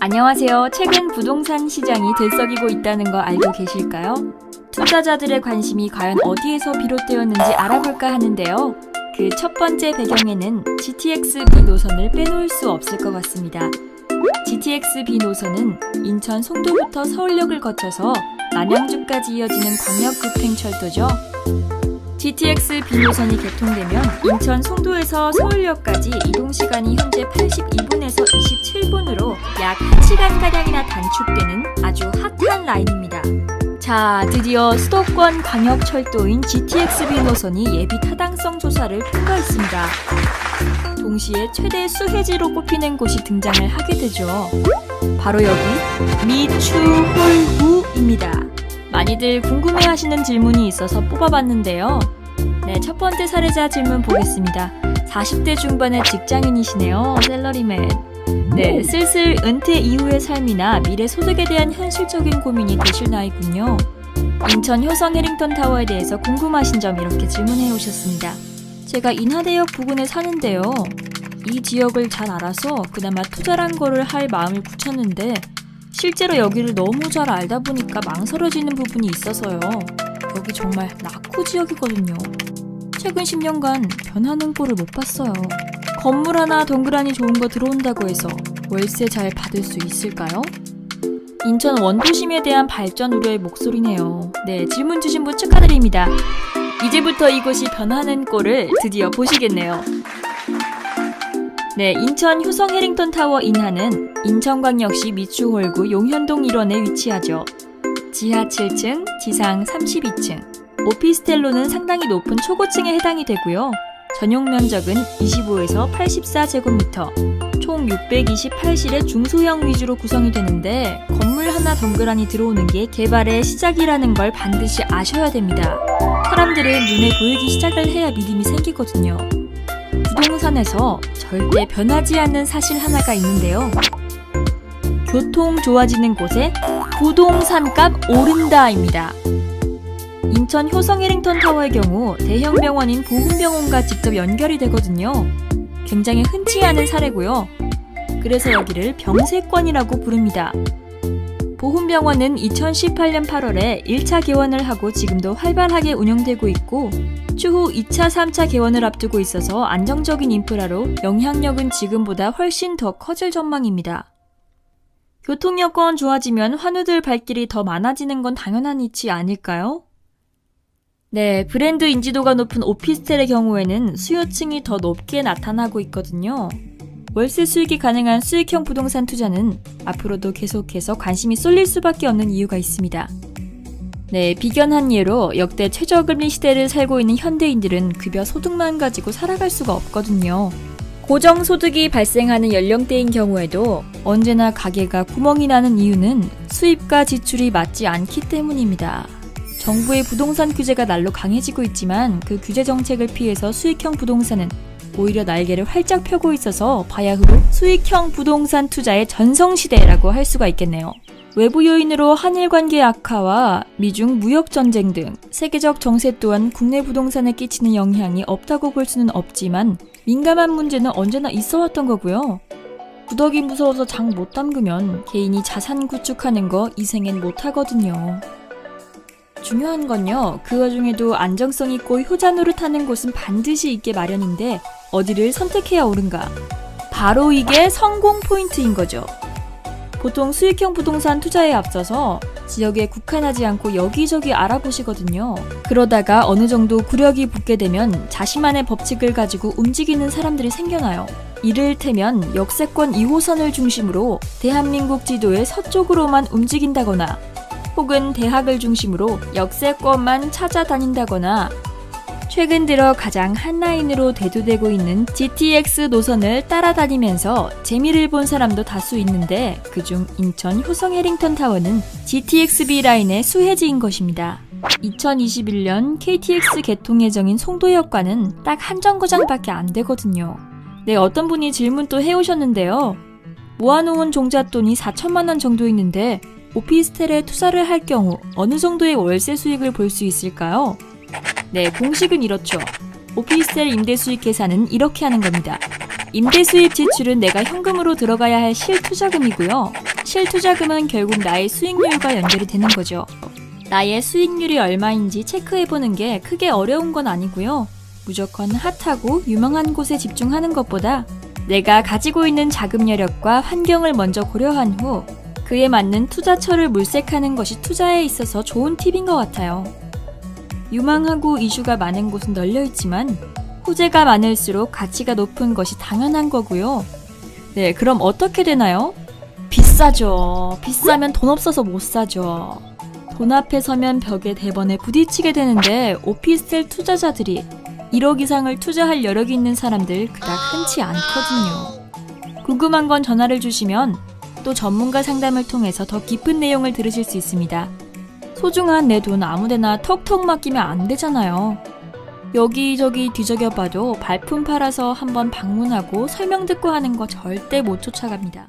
안녕하세요. 최근 부동산 시장이 들썩이고 있다는 거 알고 계실까요? 투자자들의 관심이 과연 어디에서 비롯되었는지 알아볼까 하는데요. 그 첫 번째 배경에는 GTX-B 노선을 빼놓을 수 없을 것 같습니다. GTX-B 노선은 인천 송도부터 서울역을 거쳐서 남양주까지 이어지는 광역급행철도죠. GTX-B 노선이 개통되면 인천 송도에서 서울역까지 이동 시간이 현재 82분에서 27분으로 약 1시간가량이나 단축되는 아주 핫한 라인입니다. 자, 드디어 수도권 광역철도인 GTX-B 노선이 예비 타당성 조사를 통과했습니다. 동시에 최대 수혜지로 꼽히는 곳이 등장을 하게 되죠. 바로 여기 미추홀구입니다. 많이들 궁금해하시는 질문이 있어서 뽑아봤는데요. 네, 첫 번째 사례자 질문 보겠습니다. 40대 중반의 직장인이시네요. 셀러리맨. 네, 슬슬 은퇴 이후의 삶이나 미래 소득에 대한 현실적인 고민이 되실 나이군요. 인천 효성 해링턴 타워에 대해서 궁금하신 점 이렇게 질문해 오셨습니다. 제가 인하대역 부근에 사는데요. 이 지역을 잘 알아서 그나마 투자란 거를 할 마음을 굳혔는데 실제로 여기를 너무 잘 알다 보니까 망설여지는 부분이 있어서요. 여기 정말 낙후 지역이거든요. 최근 10년간 변하는 꼴을 못 봤어요. 건물 하나 동그라니 좋은 거 들어온다고 해서 월세 잘 받을 수 있을까요? 인천 원도심에 대한 발전 우려의 목소리네요. 네, 질문 주신 분 축하드립니다. 이제부터 이곳이 변하는 꼴을 드디어 보시겠네요. 네, 인천 효성 해링턴 타워 인하는 인천광역시 미추홀구 용현동 일원에 위치하죠. 지하 7층, 지상 32층. 오피스텔로는 상당히 높은 초고층에 해당이 되고요. 전용 면적은 25에서 84제곱미터, 총 628실의 중소형 위주로 구성이 되는데 건물 하나 덩그라니 들어오는 게 개발의 시작이라는 걸 반드시 아셔야 됩니다. 사람들은 눈에 보이기 시작을 해야 믿음이 생기거든요. 부동산에서 절대 변하지 않는 사실 하나가 있는데요. 교통 좋아지는 곳에 부동산 값 오른다입니다. 인천 효성 해링턴 타워의 경우 대형 병원인 보훈병원과 직접 연결이 되거든요. 굉장히 흔치 않은 사례고요. 그래서 여기를 병세권이라고 부릅니다. 보훈병원은 2018년 8월에 1차 개원을 하고 지금도 활발하게 운영되고 있고 추후 2차, 3차 개원을 앞두고 있어서 안정적인 인프라로 영향력은 지금보다 훨씬 더 커질 전망입니다. 교통 여건 좋아지면 환우들 발길이 더 많아지는 건 당연한 이치 아닐까요? 네, 브랜드 인지도가 높은 오피스텔의 경우에는 수요층이 더 높게 나타나고 있거든요. 월세 수익이 가능한 수익형 부동산 투자는 앞으로도 계속해서 관심이 쏠릴 수밖에 없는 이유가 있습니다. 네, 비견한 예로 역대 최저금리 시대를 살고 있는 현대인들은 급여 소득만 가지고 살아갈 수가 없거든요. 고정소득이 발생하는 연령대인 경우에도 언제나 가게가 구멍이 나는 이유는 수입과 지출이 맞지 않기 때문입니다. 정부의 부동산 규제가 날로 강해지고 있지만 그 규제 정책을 피해서 수익형 부동산은 오히려 날개를 활짝 펴고 있어서 바야흐로 수익형 부동산 투자의 전성시대라고 할 수가 있겠네요. 외부 요인으로 한일 관계 악화와 미중 무역 전쟁 등 세계적 정세 또한 국내 부동산에 끼치는 영향이 없다고 볼 수는 없지만 민감한 문제는 언제나 있어 왔던 거고요. 구덕이 무서워서 장 못 담그면 개인이 자산 구축하는 거 이생엔 못 하거든요. 중요한 건요, 그 와중에도 안정성 있고 효자 노릇하는 곳은 반드시 있게 마련인데 어디를 선택해야 옳은가? 바로 이게 성공 포인트인 거죠. 보통 수익형 부동산 투자에 앞서서 지역에 국한하지 않고 여기저기 알아보시거든요. 그러다가 어느 정도 구력이 붙게 되면 자신만의 법칙을 가지고 움직이는 사람들이 생겨나요. 이를테면 역세권 2호선을 중심으로 대한민국 지도의 서쪽으로만 움직인다거나 혹은 대학을 중심으로 역세권만 찾아다닌다거나 최근 들어 가장 한라인으로 대두되고 있는 GTX 노선을 따라다니면서 재미를 본 사람도 다수 있는데 그중 인천 효성 해링턴 타워는 GTX-B 라인의 수혜지인 것입니다. 2021년 KTX 개통 예정인 송도역과는 딱 한 정거장밖에 안 되거든요. 네, 어떤 분이 질문 또 해오셨는데요. 모아놓은 종잣돈이 4천만 원 정도 있는데 오피스텔에 투자를 할 경우 어느 정도의 월세 수익을 볼 수 있을까요? 네, 공식은 이렇죠. 오피스텔 임대 수익 계산은 이렇게 하는 겁니다. 임대 수입 지출은 내가 현금으로 들어가야 할 실투자금이고요. 실투자금은 결국 나의 수익률과 연결이 되는 거죠. 나의 수익률이 얼마인지 체크해보는 게 크게 어려운 건 아니고요. 무조건 핫하고 유명한 곳에 집중하는 것보다 내가 가지고 있는 자금 여력과 환경을 먼저 고려한 후 그에 맞는 투자처를 물색하는 것이 투자에 있어서 좋은 팁인 것 같아요. 유망하고 이슈가 많은 곳은 널려 있지만 호재가 많을수록 가치가 높은 것이 당연한 거고요. 네, 그럼 어떻게 되나요? 비싸죠. 비싸면 돈 없어서 못 사죠. 돈 앞에 서면 벽에 대번에 부딪히게 되는데 오피스텔 투자자들이 1억 이상을 투자할 여력이 있는 사람들 그닥 흔치 않거든요. 궁금한 건 전화를 주시면 또 전문가 상담을 통해서 더 깊은 내용을 들으실 수 있습니다. 소중한 내 돈 아무데나 턱턱 맡기면 안 되잖아요. 여기저기 뒤적여 봐도 발품 팔아서 한번 방문하고 설명 듣고 하는 거 절대 못 쫓아갑니다.